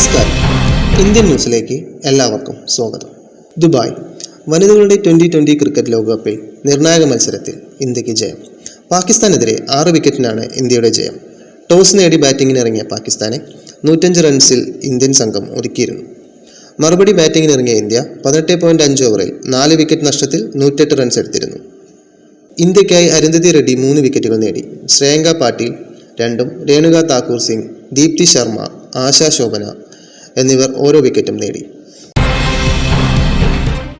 Indian ന്യൂസിലേക്ക് എല്ലാവർക്കും സ്വാഗതം. ദുബായ് വനിതകളുടെ ട്വന്റി ട്വന്റി ക്രിക്കറ്റ് ലോകകപ്പിൽ നിർണായക മത്സരത്തിൽ ഇന്ത്യയ്ക്ക് ജയം. പാകിസ്ഥാനെതിരെ ആറ് വിക്കറ്റിനാണ് ഇന്ത്യയുടെ ജയം. ടോസ് നേടി ബാറ്റിങ്ങിനിറങ്ങിയ പാകിസ്ഥാനെ നൂറ്റഞ്ച് റൺസിൽ ഇന്ത്യൻ സംഘം ഒരുക്കിയിരുന്നു മറുപടി ബാറ്റിങ്ങിനിറങ്ങിയ ഇന്ത്യ പതിനെട്ട് പോയിന്റ് അഞ്ച് ഓവറിൽ നാല് വിക്കറ്റ് നഷ്ടത്തിൽ നൂറ്റെട്ട് റൺസ് എടുത്തിരുന്നു. ഇന്ത്യക്കായി അരുന്ധതി റെഡ്ഡി മൂന്ന് വിക്കറ്റുകൾ നേടി. ശ്രേയങ്ക പാട്ടീൽ രണ്ടും രേണുക താക്കൂർ സിംഗ് ദീപ്തി ശർമ്മ ആശാ ശോഭന എന്നിവർ ഓരോ വിക്കറ്റും നേടി.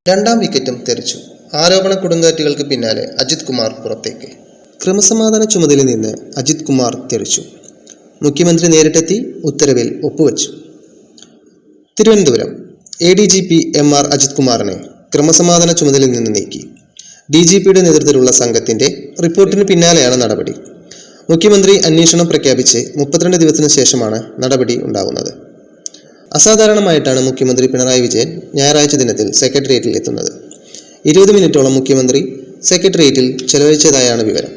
രണ്ടാം വിക്കറ്റും തെറിച്ചു. ആരോപണ കൊടുങ്കാറ്റുകൾക്ക് പിന്നാലെ അജിത് കുമാർ പുറത്തേക്ക്. ക്രമസമാധാന ചുമതലയിൽ നിന്ന് അജിത് കുമാർ തെറിച്ചു. മുഖ്യമന്ത്രി നേരിട്ടെത്തി ഉത്തരവിൽ ഒപ്പുവെച്ചു. Thiruvananthapuram. A D G P M R Ajith കുമാറിനെ ക്രമസമാധാന ചുമതലയിൽ നിന്ന് നീക്കി. ഡി ജി പിയുടെ നേതൃത്വത്തിലുള്ള സംഘത്തിന്റെ റിപ്പോർട്ടിന് പിന്നാലെയാണ് നടപടി. മുഖ്യമന്ത്രി അന്വേഷണം പ്രഖ്യാപിച്ച് മുപ്പത്തിരണ്ട് ദിവസത്തിന് ശേഷമാണ് നടപടി ഉണ്ടാകുന്നത് അസാധാരണമായിട്ടാണ് മുഖ്യമന്ത്രി പിണറായി വിജയൻ ഞായറാഴ്ച ദിനത്തിൽ സെക്രട്ടേറിയറ്റിൽ എത്തുന്നത്. ഇരുപത് മിനിറ്റോളം മുഖ്യമന്ത്രി സെക്രട്ടേറിയറ്റിൽ ചെലവഴിച്ചതായാണ് വിവരം.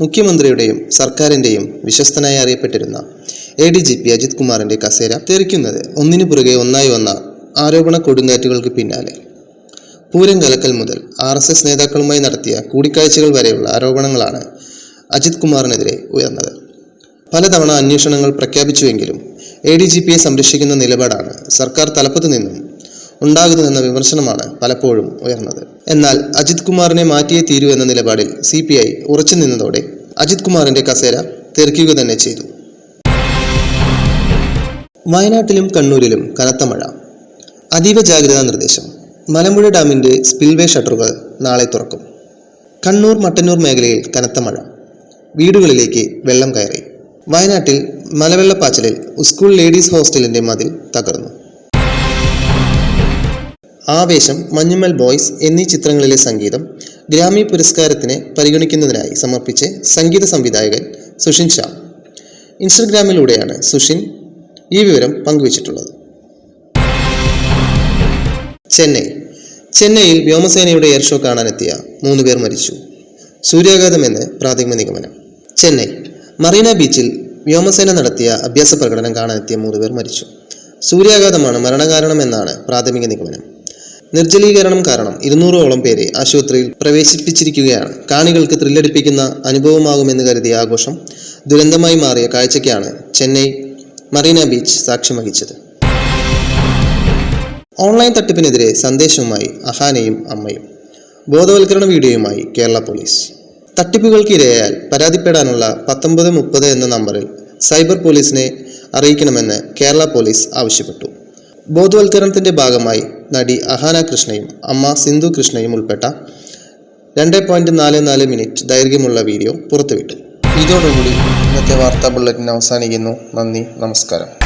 മുഖ്യമന്ത്രിയുടെയും സർക്കാരിന്റെയും വിശ്വസ്തനായി അറിയപ്പെട്ടിരുന്ന A D G P Ajith കുമാറിന്റെ കസേര തെറിക്കുന്നത് ഒന്നിനു പുറകെ ഒന്നായി വന്ന ആരോപണ കൊടുങ്കാറ്റുകൾക്ക് പിന്നാലെ. പൂരം കലക്കൽ മുതൽ ആർ എസ് എസ് നേതാക്കളുമായി നടത്തിയ കൂടിക്കാഴ്ചകൾ വരെയുള്ള ആരോപണങ്ങളാണ് അജിത് കുമാറിനെതിരെ ഉയർന്നത്. പലതവണ അന്വേഷണങ്ങൾ പ്രഖ്യാപിച്ചുവെങ്കിലും എ ഡി ജി പിയെ സംരക്ഷിക്കുന്ന നിലപാടാണ് സർക്കാർ തലപ്പത്തു നിന്നും ഉണ്ടാകുന്നതെന്ന വിമർശനമാണ് പലപ്പോഴും ഉയർന്നത്. എന്നാൽ അജിത് കുമാറിനെ മാറ്റിയേ തീരൂ എന്ന നിലപാടിൽ സി പി ഐ ഉറച്ചു നിന്നതോടെ അജിത് കുമാറിന്റെ കസേര തെറിക്കുക തന്നെ ചെയ്തു. വയനാട്ടിലും കണ്ണൂരിലും കനത്ത മഴ. അതീവ ജാഗ്രതാ നിർദ്ദേശം. മലമ്പുഴ ഡാമിന്റെ സ്പിൽവേ ഷട്ടറുകൾ നാളെ തുറക്കും. കണ്ണൂർ മട്ടന്നൂർ മേഖലയിൽ കനത്ത മഴ. വീടുകളിലേക്ക് വെള്ളം കയറി. വയനാട്ടിൽ മലവെള്ളപ്പാച്ചിലിൽ സ്കൂൾ ലേഡീസ് ഹോസ്റ്റലിന്റെ മതിൽ തകർന്നു. ആവേശം മഞ്ഞുമൽ ബോയ്സ് എന്നീ ചിത്രങ്ങളിലെ സംഗീതം ഗ്രാമി പുരസ്കാരത്തിന് പരിഗണിക്കുന്നതിനായി സമർപ്പിച്ച് സംഗീത സംവിധായകൻ സുഷിൻ ഷാ. ഇൻസ്റ്റഗ്രാമിലൂടെയാണ് സുഷിൻ ഈ വിവരം പങ്കുവച്ചിട്ടുള്ളത്. ചെന്നൈ. ചെന്നൈയിൽ വ്യോമസേനയുടെ എയർ ഷോ കാണാനെത്തിയ മൂന്ന് പേർ മരിച്ചു. സൂര്യാഘാതമെന്ന് പ്രാഥമിക നിഗമനം. ചെന്നൈ. മറീന ബീച്ചിൽ വ്യോമസേന നടത്തിയ അഭ്യാസ പ്രകടനം കാണാനെത്തിയ മൂന്ന് പേർ മരിച്ചു. സൂര്യാഘാതമാണ് മരണകാരണമെന്നാണ് പ്രാഥമിക നിഗമനം. നിർജലീകരണം കാരണം ഇരുന്നൂറോളം പേരെ ആശുപത്രിയിൽ പ്രവേശിപ്പിച്ചിരിക്കുകയാണ്. കാണികൾക്ക് ത്രില്ലടിപ്പിക്കുന്ന അനുഭവമാകുമെന്ന് കരുതിയ ആഘോഷം ദുരന്തമായി മാറിയ കാഴ്ചയ്ക്കാണ് ചെന്നൈ മറീന ബീച്ച് സാക്ഷ്യം വഹിച്ചത്. ഓൺലൈൻ തട്ടിപ്പിനെതിരെ സന്ദേശവുമായി അഹാനയും അമ്മയും. ബോധവൽക്കരണ വീഡിയോയുമായി കേരള പോലീസ്. തട്ടിപ്പുകൾക്ക് ഇരയായാൽ പരാതിപ്പെടാനുള്ള പത്തൊമ്പത് മുപ്പത് എന്ന നമ്പറിൽ സൈബർ പോലീസിനെ അറിയിക്കണമെന്ന് കേരള പോലീസ് ആവശ്യപ്പെട്ടു. ബോധവൽക്കരണത്തിന്റെ ഭാഗമായി നടി അഹാന കൃഷ്ണയും അമ്മ സിന്ധു കൃഷ്ണയും ഉൾപ്പെട്ട രണ്ട് പോയിന്റ് നാല് നാല് മിനിറ്റ് ദൈർഘ്യമുള്ള വീഡിയോ പുറത്തുവിട്ടു. ഇതോടുകൂടി ഇന്നത്തെ വാർത്താ ബുള്ളറ്റിൻ അവസാനിക്കുന്നു. നന്ദി നമസ്കാരം.